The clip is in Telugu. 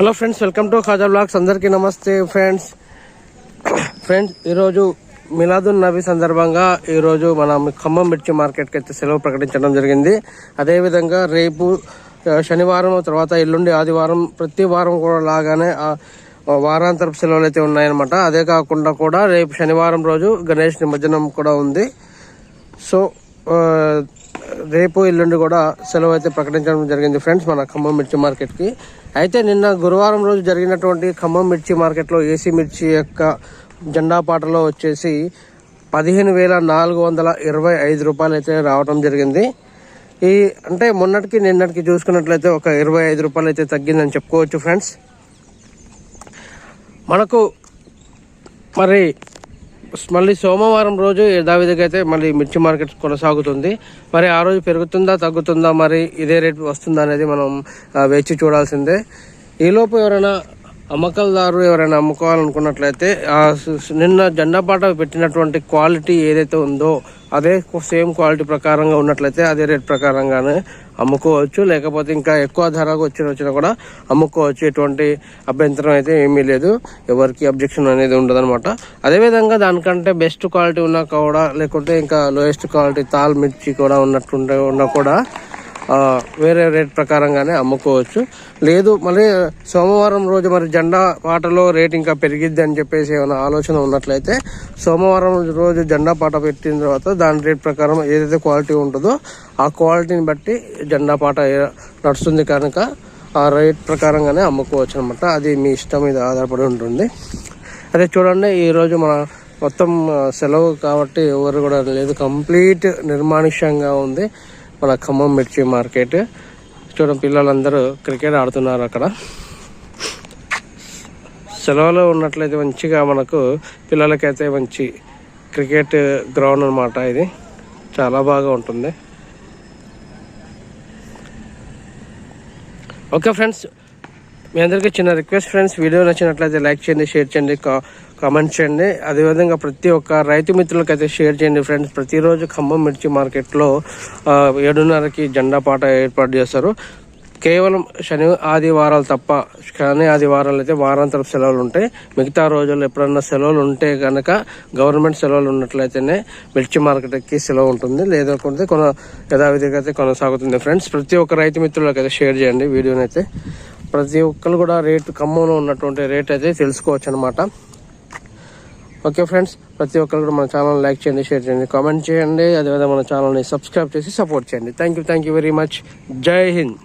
Hello friends welcome to Khaja blogs అందరికీ నమస్తే ఫ్రెండ్స్ ఫ్రెండ్స్ ఈరోజు మిలాదున్ నబీ సందర్భంగా ఈరోజు మనం ఖమ్మం మిర్చి మార్కెట్కి అయితే సెలవు ప్రకటించడం జరిగింది. అదేవిధంగా రేపు శనివారం తర్వాత ఎల్లుండి ఆదివారం ప్రతి వారం కూడా లాగానే వారాంతరపు సెలవులు అయితే ఉన్నాయన్నమాట. అదే కాకుండా కూడా రేపు శనివారం రోజు గణేష్ నిమజ్జనం కూడా ఉంది. సో రేపు ఎల్లుండి కూడా సెలవు అయితే ప్రకటించడం జరిగింది ఫ్రెండ్స్ మన ఖమ్మం మిర్చి మార్కెట్కి అయితే నిన్న గురువారం రోజు జరిగినటువంటి ఖమ్మం మిర్చి మార్కెట్లో ఏసీ మిర్చి యొక్క జెండా పాటలో వచ్చేసి పదిహేను వేల నాలుగు వందల ఇరవై ఐదు రూపాయలు అయితే రావడం జరిగింది. ఈ అంటే మొన్నటికి నిన్నటికి చూసుకున్నట్లయితే ఒక ఇరవై ఐదు రూపాయలు అయితే తగ్గిందని చెప్పుకోవచ్చు ఫ్రెండ్స్. మనకు మరి మళ్ళీ సోమవారం రోజు యథావిధిగా అయితే మళ్ళీ మిర్చి మార్కెట్ కొనసాగుతుంది. మరి ఆ రోజు పెరుగుతుందా తగ్గుతుందా మరి ఇదే రేట్ వస్తుందా అనేది మనం వేచి చూడాల్సిందే. ఈలోపు ఎవరైనా అమ్మకాలదారు ఎవరైనా అమ్ముకోవాలనుకున్నట్లయితే నిన్న జెండాపాట పెట్టినటువంటి క్వాలిటీ ఏదైతే ఉందో అదే సేమ్ క్వాలిటీ ప్రకారంగా ఉన్నట్లయితే అదే రేట్ ప్రకారంగానే అమ్ముకోవచ్చు. లేకపోతే ఇంకా ఎక్కువ ధరకు వచ్చిన వచ్చినా కూడా అమ్ముకోవచ్చు. ఎటువంటి అభ్యంతరం అయితే ఏమీ లేదు. ఎవరికి అబ్జెక్షన్ అనేది ఉండదనమాట అదేవిధంగా దానికంటే బెస్ట్ క్వాలిటీ ఉన్నా కూడా లేకుంటే ఇంకా లోయెస్ట్ క్వాలిటీ తాల్ మిర్చి కూడా ఉన్నట్టుంటే ఉన్నా కూడా వేరే రేట్ ప్రకారంగానే అమ్ముకోవచ్చు. లేదు మళ్ళీ సోమవారం రోజు మరి జెండా పాటలో రేట్ ఇంకా పెరిగిద్ది అని చెప్పేసి ఏమైనా ఆలోచన ఉన్నట్లయితే సోమవారం రోజు జెండా పాట పెట్టిన తర్వాత దాని రేట్ ప్రకారం ఏదైతే క్వాలిటీ ఉంటుందో ఆ క్వాలిటీని బట్టి జెండా పాట నడుస్తుంది కనుక ఆ రేట్ ప్రకారంగానే అమ్ముకోవచ్చు అనమాట అది మీ ఇష్టం మీద ఆధారపడి ఉంటుంది. అదే చూడండి ఈరోజు మన మొత్తం సెలవు కాబట్టి ఎవరు కూడా లేదు. కంప్లీట్ నిర్మానుష్యంగా ఉంది. మన ఖమ్మం మిర్చి మార్కెట్. చూడండి పిల్లలందరూ క్రికెట్ ఆడుతున్నారు అక్కడ. సెలవులో ఉన్నట్లయితే మంచిగా మనకు పిల్లలకైతే మంచి క్రికెట్ గ్రౌండ్ అన్నమాట ఇది. చాలా బాగా ఉంటుంది. ఓకే ఫ్రెండ్స్ మీ అందరికీ చిన్న రిక్వెస్ట్ ఫ్రెండ్స్ వీడియో నచ్చినట్లయితే లైక్ చేయండి షేర్ చేయండి కా- కామెంట్ చేయండి. అదేవిధంగా ప్రతి ఒక్క రైతు మిత్రులకు అయితే షేర్ చేయండి ఫ్రెండ్స్. ప్రతిరోజు ఖమ్మం మిర్చి మార్కెట్లో ఏడున్నరకి జెండా పాట ఏర్పాటు చేస్తారు. కేవలం శని ఆదివారాలు తప్ప శని ఆదివారాలు అయితే వారాంతర సెలవులు ఉంటాయి. మిగతా రోజుల్లో ఎప్పుడన్నా సెలవులు ఉంటే కనుక గవర్నమెంట్ సెలవులు ఉన్నట్లయితేనే మిర్చి మార్కెట్కి సెలవు ఉంటుంది. లేదనుకుంటే కొన యథావిధిగా అయితే కొనసాగుతుంది ఫ్రెండ్స్. ప్రతి ఒక్క రైతు మిత్రులకు అయితే షేర్ చేయండి వీడియోని అయితే ప్రతి ఒక్కరు కూడా రేటు ఖమ్మంలో ఉన్నటువంటి రేట్ అయితే తెలుసుకోవచ్చు అనమాట ఓకే ఫ్రెండ్స్ ప్రతి ఒక్కరు కూడా మన ఛానల్ లైక్ చేయండి షేర్ చేయండి కామెంట్ చేయండి. అదేవిధంగా మన ఛానల్ని సబ్స్క్రైబ్ చేసి సపోర్ట్ చేయండి. Thank you thank you very much. జై హింద్.